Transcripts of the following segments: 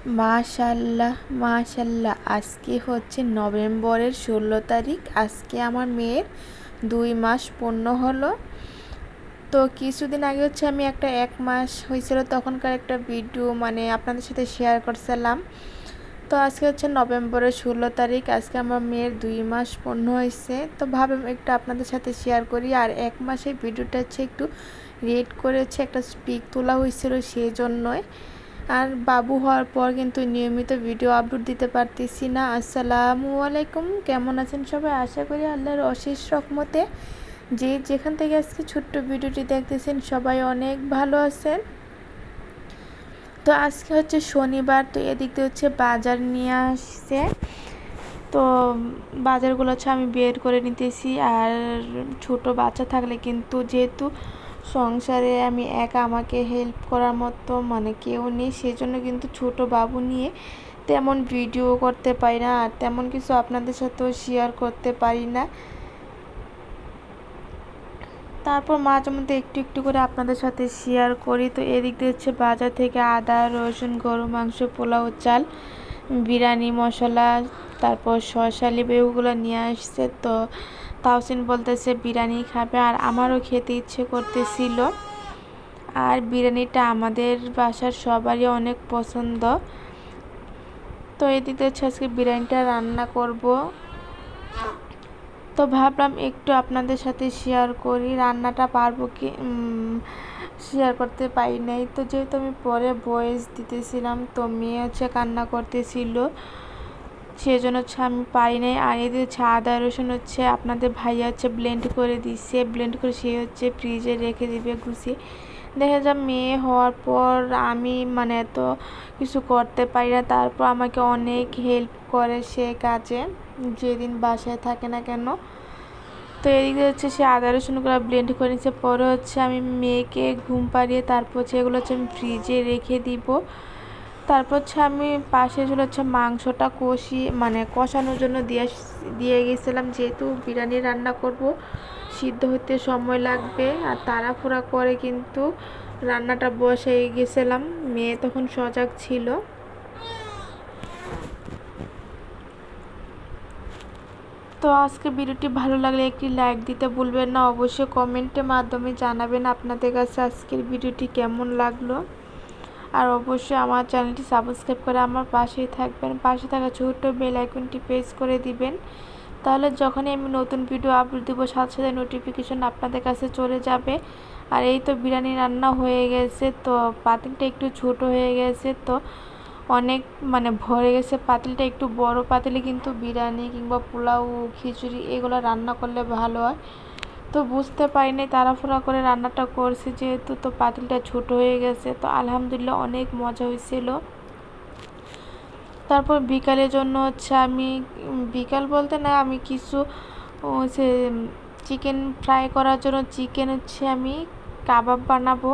মাশাল্লাহ মাশাল্লাহ। আজকে হচ্ছে নভেম্বরের ষোলো তারিখ। আজকে আমার মেয়ের দুই মাস পূর্ণ হলো। তো কিছুদিন আগে হচ্ছে আমি একটা এক মাস হয়েছিল তখনকার একটা ভিডিও মানে আপনাদের সাথে শেয়ার করছিলাম। তো আজকে হচ্ছে নভেম্বরের ষোলো তারিখ। আজকে আমার মেয়ের দুই মাস পূর্ণ হয়েছে। তো ভাবলাম একটু আপনাদের সাথে শেয়ার করি। আর এক মাসের ভিডিওটা হচ্ছে একটু রেড করেছে একটা স্পিক তোলা হয়েছিল সেই জন্যই আর বাবু হওয়ার পর কিন্তু নিয়মিত ভিডিও আপলোড দিতে পারতেছি না। আসসালামু আলাইকুম। কেমন আছেন সবাই? আশা করি আল্লাহর অশেষ রকমতে যে যেখান থেকে আজকে ছোট্ট ভিডিওটি দেখতেছেন, সবাই অনেক ভালো আছেন। তো আজকে হচ্ছে শনিবার, তো এদিক দিয়ে হচ্ছে বাজার নিয়ে আসছে। তো বাজারগুলো হচ্ছে আমি বের করে নিতেছি। আর ছোট বাচ্চা থাকলে কিন্তু যেহেতু সংসারে আমি একা আমাকে হেল্প করার মতো মানে কেউ নেই। সেজন্য কিন্তু ছোট বাবু নিয়ে তেমন ভিডিও করতে পারি না আর তেমন কিছু আপনাদের সাথেও শেয়ার করতে পারি না। তারপর মাঝে মধ্যে একটু একটু করে আপনাদের সাথে শেয়ার করি। তো এদিক দিয়ে হচ্ছে বাজার থেকে আদা, রসুন গরু মাংস, পোলাও, চাল বিরিয়ানি, মশলা, তারপর শসা, লিবু, এগুলো নিয়ে আসছে। তো তাওসিন বলতেছে বিরিয়ানি খাবে আর আমারও খেতে ইচ্ছে করতেছিল। আর বিরিয়ানিটা আমাদের বাসার সবারই অনেক পছন্দ। তো এদিকে হচ্ছে আজকে বিরিয়ানিটা রান্না করব। তো ভাবলাম একটু আপনাদের সাথে শেয়ার করি, রান্নাটা পারব কি শেয়ার করতে পারি নাই। তো যেহেতু আমি পরে ভয়েস দিতেছিলাম, তো মেয়ে হচ্ছে কান্না করতেছিল। সেই জন্য হচ্ছে আমি পারি নাই। আর এদের হচ্ছে আদা রসুন হচ্ছে আপনাদের ভাইয়া হচ্ছে ব্লেন্ড করে দিচ্ছে ব্লেন্ড করে সে হচ্ছে ফ্রিজে রেখে দিবে গুছিয়ে। দেখা যায় মেয়ে হওয়ার পর আমি মানে এত কিছু করতে পারি না। তারপর আমাকে অনেক হেল্প করে সে কাজে। যেদিন বাসায় থাকে না কেন তো এদিকে হচ্ছে সে আদা রসুনগুলো ব্লেন্ড করে নিচ্ছে। পরে হচ্ছে আমি মেয়েকে ঘুম পাড়িয়ে তারপর হচ্ছে এগুলো হচ্ছে আমি ফ্রিজে রেখে দিব। তারপর হচ্ছে আমি পাশে ছিল হচ্ছে মাংসটা কষি মানে কষানোর জন্য দিয়ে দিয়ে গেছিলাম। যেহেতু বিরিয়ানি রান্না করব, সিদ্ধ হতে সময় লাগবে। আর তাড়াফুড়া করে কিন্তু রান্নাটা বসে গেছিলাম। মেয়ে তখন সজাগ ছিল। তো আজকে ভিডিওটি ভালো লাগলে একটি লাইক দিতে ভুলবেন না। অবশ্যই কমেন্টের মাধ্যমে জানাবেন আপনাদের কাছে আজকের ভিডিওটি কেমন লাগল। আর অবশ্যই আমার চ্যানেলটি সাবস্ক্রাইব করে আমার পাশেই থাকবেন। পাশে থাকা ছোট্ট বেল আইকনটি প্রেস করে দিবেন। তাহলে যখনই আমি নতুন ভিডিও আপলোড দেবো, সাথে সাথে নোটিফিকেশন আপনাদের কাছে চলে যাবে। আর এই তো বিরিয়ানি রান্না হয়ে গেছে, তো পাতিলটা একটু ছোট হয়ে গেছে, তো অনেক মানে ভরে গেছে পাতিলটা, একটু বড় পাতিলে কিন্তু বিরিয়ানি কিংবা পোলাও, খিচুড়ি এগুলো রান্না করলে ভালো হয়। তো বুঝতে পারিনি তাড়াফোড়া করে রান্নাটা করছি, যেহেতু তো পাতিলটা ছোট হয়ে গেছে, তো আলহামদুলিল্লাহ অনেক মজা হয়েছিল। তারপর বিকালের জন্য হচ্ছে আমি, বিকাল বলতে না আমি কিছু হচ্ছে চিকেন ফ্রাই করার জন্য চিকেন হচ্ছে আমি কাবাব বানাবো।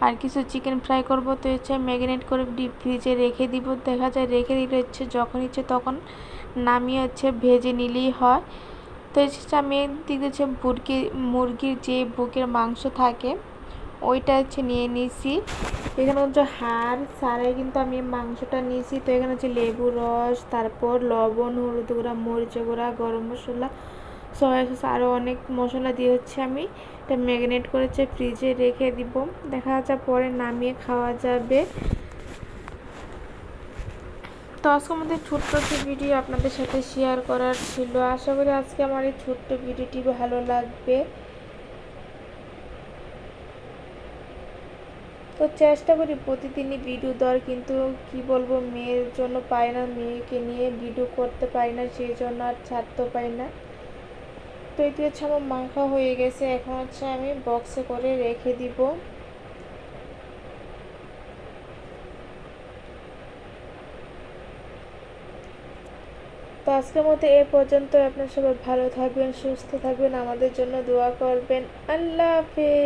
আর কিছু চিকেন ফ্রাই করব, তো হচ্ছে ম্যাগনেট করে ডিপ ফ্রিজে রেখে দিব। দেখা যায় রেখে দিলে হচ্ছে যখন ইচ্ছে তখন নামিয়ে হচ্ছে ভেজে নিলেই হয়। তো হচ্ছে আমি দিকে হচ্ছে মুরগি, মুরগির যে বুকের মাংস থাকে, ওইটা হচ্ছে নিয়ে নিয়েছি এখানে হচ্ছে হাড় সারাই কিন্তু আমি মাংসটা নিয়েছি তো এখানে হচ্ছে লেবু রস, তারপর লবণ, হলুদ গুঁড়া, মরিচ গুঁড়া, গরম মশলা সয়া সস আরও অনেক মশলা দিয়ে হচ্ছে আমি। এটা ম্যাগনেট করেছে, ফ্রিজে রেখে দিব। দেখা যাচ্ছে পরে নামিয়ে খাওয়া যাবে। তো আজকে আমাদের ছোট্ট একটি ভিডিও আপনাদের সাথে শেয়ার করার ছিল। আশা করি আজকে আমার এই ছোট্ট ভিডিওটি ভালো লাগবে। তো চেষ্টা করি প্রতিদিনই ভিডিও দেওয়ার, কিন্তু কি বলব, মেয়ের জন্য পাই না। মেয়েকে নিয়ে ভিডিও করতে পারি না, সেই জন্য আর ছাড়তেও পারি না। তো এটি হচ্ছে আমার মাখা হয়ে গেছে, এখন হচ্ছে আমি বক্সে করে রেখে দিব। তো আজকের মতো এ পর্যন্ত আপনার সবাই ভালো থাকবেন, সুস্থ থাকবেন, আমাদের জন্য দোয়া করবেন। আল্লাহ হাফিজ।